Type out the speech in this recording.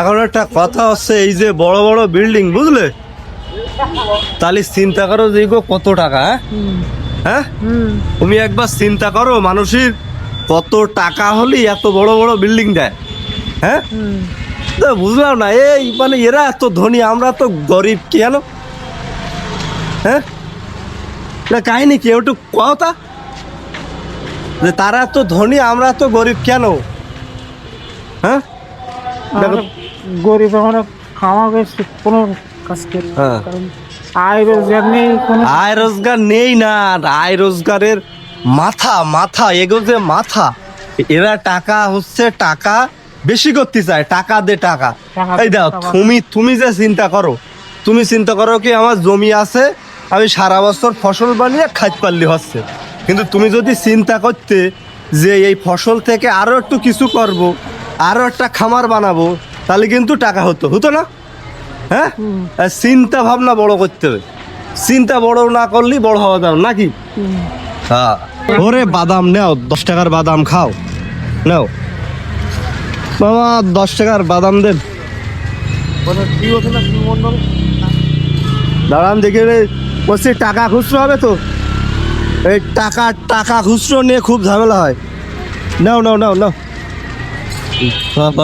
এখন একটা কথা হচ্ছে, এই যে বড় বড় বিল্ডিং বুঝলে? তাহলে চিন্তা করো যে কত টাকা হ্যাঁ? হ্যাঁ? তুমি একবার চিন্তা করো, মানুষের কত টাকা হলে এত বড় বড় বিল্ডিং দেয় হ্যাঁ? বুঝলাম না, এই মানে এরা এত ধনী, আমরা তো গরিব কেন হ্যাঁ? না, কাহিনি কি, একটু কথা যে তারা তো ধনী, আমরা তো গরিব কেন? হ্যাঁ? গরিব আমরা খাওয়া গেছে কোনো কাজ করি না। হ্যাঁ। কারণ আয় রোজগার নেই কোনো আয় রোজগার নেই না আয় রোজগারের মাথা মাথা এগুলো যে মাথা এরা টাকা হচ্ছে টাকা বেশি করতে চায় টাকা দে টাকা এই দাও তুমি তুমি যে চিন্তা করো তুমি চিন্তা করো কি আমার জমি আছে আমি সারা বছর ফসল বানিয়ে খাইতে পারলি হচ্ছে কিন্তু তুমি যদি চিন্তা করতে যে এই ফসল থেকে আরও একটু কিছু করব আরও একটা খামার বানাবো, তাহলে কিন্তু টাকা হতো। হতো না? হ্যাঁ? চিন্তা ভাবনা বড় করতে হবে। চিন্তা বড় না করলেই বড় হওয়া যাবে, নাকি? হ্যাঁ। ওরে বাদাম নাও, দশ টাকার বাদাম খাও। নাও। মামা, দশ টাকার বাদাম দেন। দাঁড়ান, দেখে বলছি, টাকা খুচরো হবে তো? এই টাকা টাকা খুচরো নিয়ে খুব ঝামেলা হয়। নাও নাও নাও নাও। দশ